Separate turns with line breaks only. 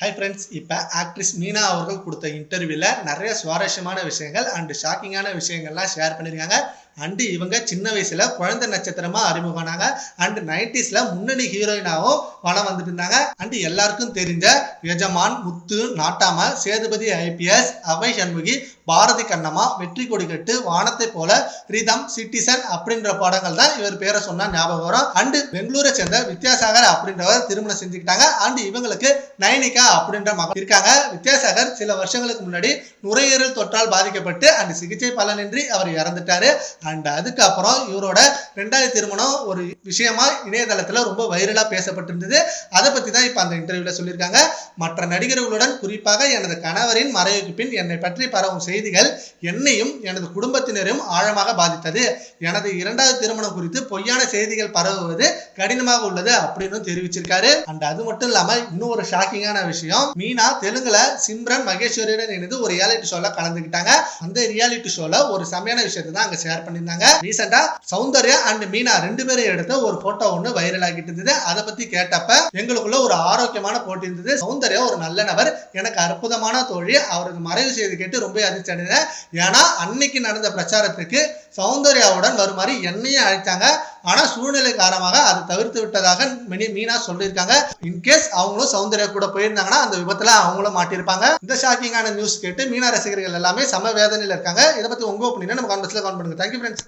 High friends இப்போ actress Meena அவர்கள் கொடுத்த இன்டர்வியூவில் நிறைய சுவாரஸ்யமான விஷயங்கள் அண்டு ஷாக்கிங்கான விஷயங்கள்லாம் ஷேர் பண்ணியிருக்காங்க அண்டு இவங்க சின்ன வயசில் குழந்தை நட்சத்திரமாக அறிமுகமானாங்க. அண்டு நைன்டிஸில் முன்னணி ஹீரோயினாகவும் வளம் வந்துட்டு இருந்தாங்க அண்டு எல்லாருக்கும் தெரிஞ்ச எஜமான் முத்து நாட்டாம சேதுபதி ஐபிஎஸ் அபய் சண்முகி பாரதி கண்ணம்மா வெற்றி கொடி கட்டு வானத்தை போல ரீதம் சிட்டிசன் அப்படின்ற படங்கள் தான் இவர் பேரை சொன்னால் ஞாபகம் வரும். அண்டு பெங்களூரை சேர்ந்த வித்யாசாகர் அப்படின்றவர் திருமணம் செஞ்சுக்கிட்டாங்க. அண்ட் இவங்களுக்கு நயனிகா அப்படின்ற மகன் இருக்காங்க. வித்யாசாகர் சில வருஷங்களுக்கு முன்னாடி நுரையீரல் தொற்றால் பாதிக்கப்பட்டு அண்ட் சிகிச்சை பலனின்றி அவர் இறந்துட்டாரு. அண்ட் அதுக்கப்புறம் இவரோட ரெண்டாவது திருமணம் ஒரு விஷயமா இணையதளத்துல ரொம்ப வைரலா பேசப்பட்டிருந்தது. அதை பத்தி தான் இப்ப அந்த இன்டர்வியூல சொல்லியிருக்காங்க. மற்ற நடிகர்களுடன் குறிப்பாக எனது கணவரின் மறைவுக்கு பின் என்னை பற்றி பரவும் செய்திகள் என்னையும் எனது குடும்பத்தினரையும் ஆழமாக பாதித்தது. எனது இரண்டாவது திருமணம் குறித்து பொய்யான செய்திகள் பரவுவது கடினமாக உள்ளது அப்படின்னு தெரிவிச்சிருக்காரு. அண்ட் அது மட்டும் இல்லாம இன்னும் ஒரு ஷாக்கிங்கான விஷயம் மீனா தெலுங்குல சிம்ரன் மகேஸ்வரியுடன் இணைந்து ஒரு ரியாலிட்டி ஷோல கலந்துக்கிட்டாங்க அந்த ரியாலிட்டி ஷோல ஒரு செமையான விஷயத்தை தான் அங்க ஷேர் பண்ணியிருந்தாங்க. ரீசெண்டா சௌந்தர்யா அண்ட் மீனா ரெண்டு பேரும் எடுத்த ஒரு போட்டோ ஒன்று வைரல் ஆகிட்டு இருந்தது. அதை பத்தி கேட்டப்ப எங்களுக்குள்ள ஒரு ஆரோக்கியமான போட்டி இருந்தது. சௌந்தர்யா ஒரு நல்ல நபர். எனக்கு அற்புதமான தோழி. அவரது மறைவு செய்து கேட்டு ரொம்ப அதிர்ச்சி அடைந்தேன். ஏன்னா அன்னைக்கு நடந்த பிரச்சாரத்துக்கு சௌந்தர்யாவுடன் வருமாறு என்னையும் அழைத்தாங்க ஆனா சூழ்நிலை காரணமாக அதை தவிர்த்து விட்டதாக மினி மீனா சொல்லியிருக்காங்க. இன்கேஸ் அவங்களும் சௌந்தர்யா கூட போயிருந்தாங்கன்னா அந்த விபத்துல அவங்களும் மாட்டியிருப்பாங்க. இந்த ஷாக்கிங்கான நியூஸ் கேட்டு மீனா ரசிகர்கள் எல்லாமே சம வேதனையில் இருக்காங்க. இதை பத்தி உங்க ஒப்பீனியன் நம்ம கான்வெர்ஸ்ல கவுண்ட் பண்ணுங்க. Thank you friends